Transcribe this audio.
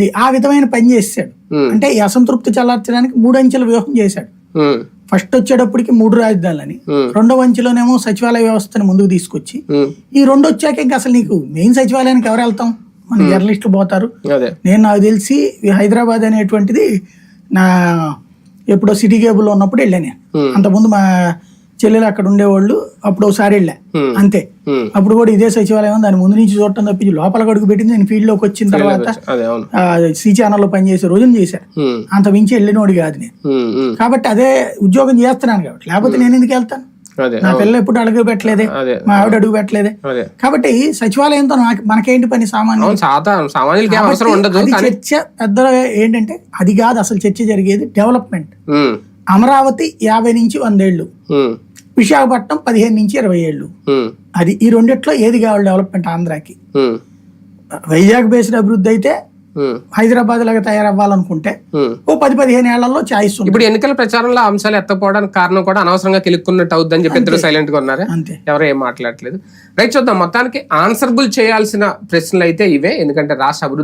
అది ఆ విధమైన పని చేశాడు. అంటే ఈ అసంతృప్తి చల్లార్చడానికి మూడు అంచెల వ్యూహం చేశాడు. ఫస్ట్ వచ్చేటప్పటికి మూడు రాజధానులని రెండవ అంచెలోనేమో సచివాలయ వ్యవస్థను ముందుకు తీసుకొచ్చి ఈ రెండు వచ్చాక ఇంకా అసలు నీకు మెయిన్ సచివాలయానికి ఎవరు వెళ్తాం? మన జర్నలిస్టులు పోతారు. నేను నాకు తెలిసి హైదరాబాద్ అనేటువంటిది నా ఎప్పుడో సిటీ కేబుల్లో ఉన్నప్పుడు వెళ్ళా నేను. ఉమ్, అంతకుముందు మా చెల్లెలు అక్కడ ఉండేవాళ్ళు అప్పుడు ఒకసారి వెళ్ళా. అంతే. అప్పుడు కూడా ఇదే సచివాలయం దాని ముందు నుంచి చూడటం తప్పించి లోపల గడుగు పెట్టింది. నేను ఫీల్డ్లోకి వచ్చిన తర్వాత సి ఛానల్లో పనిచేసే రోజున ఉమ్, అంత మించి వెళ్ళినోడి కాదు నేను. కాబట్టి అదే ఉద్యోగం చేస్తున్నాను కాబట్టి. లేకపోతే నేను ఎందుకు వెళ్తాను? నా అవును. పిల్ల ఎప్పుడు అడుగు పెట్టలేదే? మా ఆవిడ అడుగు పెట్టలేదే? కాబట్టి సచివాలయంతో నాకు మనకేంటి పని సామాన్యం చర్చ పెద్ద ఏంటంటే అది కాదు అసలు చర్చ జరిగేది డెవలప్మెంట్. అమరావతి యాభై నుంచి వందేళ్ళు. ఉమ్, విశాఖపట్నం పదిహేను నుంచి ఇరవై ఏళ్ళు. అది ఈ రెండిట్లో ఏది కావాలి డెవలప్మెంట్ ఆంధ్రాకి? వైజాగ్ బేస్డ్ అభివృద్ధి అయితే హైదరాబాద్ లాగా తయారవ్వాలనుకుంటే. ఓ పది పదిహేను ఏళ్ళలో ఛాయిస్ ఉంది ఇప్పుడు ఎన్నికల ప్రచారంలో అంశాలు ఎత్తకపోవడానికి కారణం కూడా అనవసరంగా కిలుక్కున్నట్టు అవుద్దని చెప్పి ఇద్దరు సైలెంట్గా ఉన్నారా? అంతే. ఎవరు ఏం మాట్లాడలేదు రైట్ చూద్దాం. మొత్తానికి ఆన్సర్బుల్ చేయాల్సిన ప్రశ్నలు అయితే ఇవే. ఎందుకంటే రాష్ట్ర అభివృద్ధి